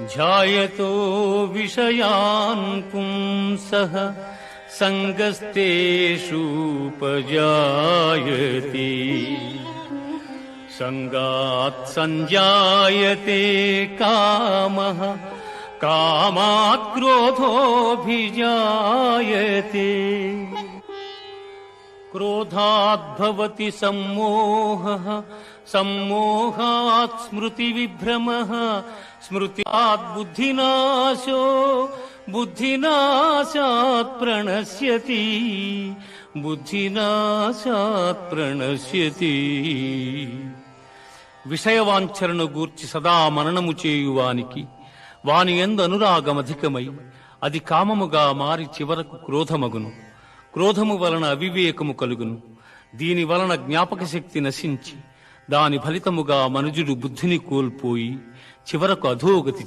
ध्यायतो विषयान् पुंसः सङ्गस्तेषुपजायते सङ्गात् सञ्जायते कामः कामात् क्रोधोऽभिजायते। క్రోధాద్భవతి సమ్మోహः సమ్మోహాత్ స్మృతివిభ్రమः స్మృత్యాత్ బుద్ధినాశో బుద్ధినాశాత్ ప్రణశ్యతి బుద్ధినాశాత్ ప్రణశ్యతి విషయవాంఛరణ గూర్చి సదా మననము చేయువానికి వాని ఎందు అనురాగమధికమై అది కామముగా మారి చివరకు క్రోధమగును. క్రోధము వలన అవివేకము కలుగును. దీని వలన జ్ఞాపక శక్తి నశించి దాని ఫలితముగా మనుజుడు బుద్ధిని కోల్పోయి చివరకు అధోగతి